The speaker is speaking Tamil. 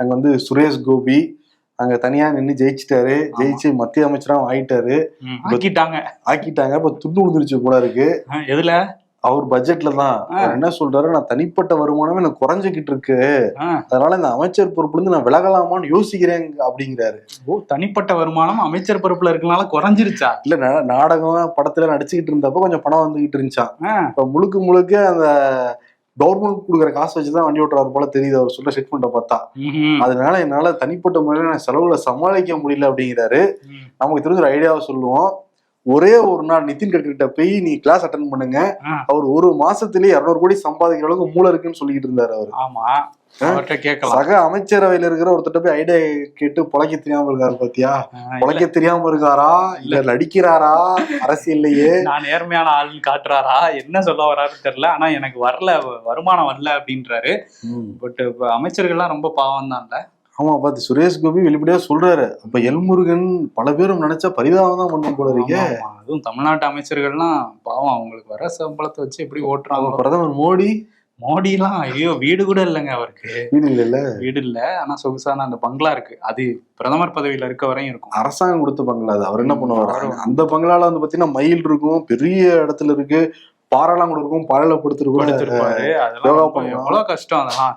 அங்க வந்து சுரேஷ் கோபி அங்க தனியா நின்று ஜெயிச்சிட்டாரு. ஜெயிச்சு மத்திய அமைச்சரா ஆயிட்டாரு. ஆக்கிட்டாங்க. ஆக்கிட்டாங்க. இப்ப துண்டு விழுந்துருச்சு போல இருக்கு. எதுல? அவர் பட்ஜெட்ல தான். அவர் என்ன சொல்றாரு? நான் தனிப்பட்ட வருமானமே எனக்கு குறைஞ்சிக்கிட்டு இருக்கு. அதனால இந்த அமைச்சர் பொறுப்புல இருந்து நான் விலகலாமான்னு யோசிக்கிறேன் அப்படிங்கிறாரு. ஓ தனிப்பட்ட வருமானம் அமைச்சர் பொறுப்புல இருக்கனால குறைஞ்சிருச்சா? இல்ல நாடகம் படத்துல நடிச்சுக்கிட்டு இருந்தப்ப கொஞ்சம் பணம் வந்துகிட்டு இருந்துச்சான் இப்ப முழுக்க முழுக்க அந்த கவர்மெண்ட் கொடுக்குற காசு வச்சுதான் வண்டி ஓட்டுறாரு போல தெரியுது. அவர் சொல்ல செட்மெண்ட்டை பார்த்தா. ம்ஹும். அதனால என்னால தனிப்பட்ட முறையில நான் செலவுல சமாளிக்க முடியல அப்படிங்கிறாரு. நமக்கு தெரிஞ்ச ஒரு ஐடியாவை சொல்லுவோம். ஒரே ஒரு நாள் நிதின் கட்கரி கிட்ட போய் நீ கிளாஸ் அட்டன் பண்ணுங்க. அவர் ஒரு மாசத்திலேயே இருநூறு கோடி சம்பாதிக்கிற அளவுக்கு மூளை இருக்குன்னு சொல்லிட்டு இருந்தாரு அவர். ஆமா. சக அமைச்சரவையில இருக்கிற ஒருத்தட்ட போய் ஐடியா கேட்டு பொழைக்க தெரியாம இருக்காரு பாத்தியா? பொழைக்க தெரியாம இருக்காரா? இல்ல நடிக்கிறாரா அரசியல்லையே. நான் நேர்மையான ஆள்னு காட்டுறாரா? என்ன சொல்ல வராருன்னு தெரியல. ஆனா எனக்கு வரல வருமானம் வரல அப்படின்றாரு. பட் அமைச்சர்கள்லாம் ரொம்ப பாவம் தான்ல ஆமா பாத்து சுரேஷ் கோபி வெளிப்படையா சொல்றாரு. அப்ப எல்முருகன் பல பேரும் நினைச்சா பரிதாபம் தான் பண்ணும் போல இருக்கே. அதுவும் தமிழ்நாட்டு அமைச்சர்கள்லாம் பாவம் அவங்களுக்கு வர சம்பளத்தை வச்சு எப்படி ஓட்டுறாங்க பிரதமர் மோடி? மோடி எல்லாம் ஐயோ வீடு கூட இல்லைங்க அவருக்கு. வீடு இல்ல வீடு இல்ல ஆனா சொகுசான அந்த பங்களா இருக்கு. அது பிரதமர் பதவியில இருக்க வரையும் இருக்கும். அரசாங்கம் கொடுத்த பங்களா அது. அவர் என்ன பண்ணுவாரு? அந்த பங்களால வந்து பாத்தீங்கன்னா மயில் இருக்கும் பெரிய இடத்துல இருக்கு பாறைலாம் கூட இருக்கும் பாறையில படுத்துட்டு கூட கொடுத்திருப்பாரு யோகா பண்ணலாம். எவ்வளவு கஷ்டம் அதெல்லாம்.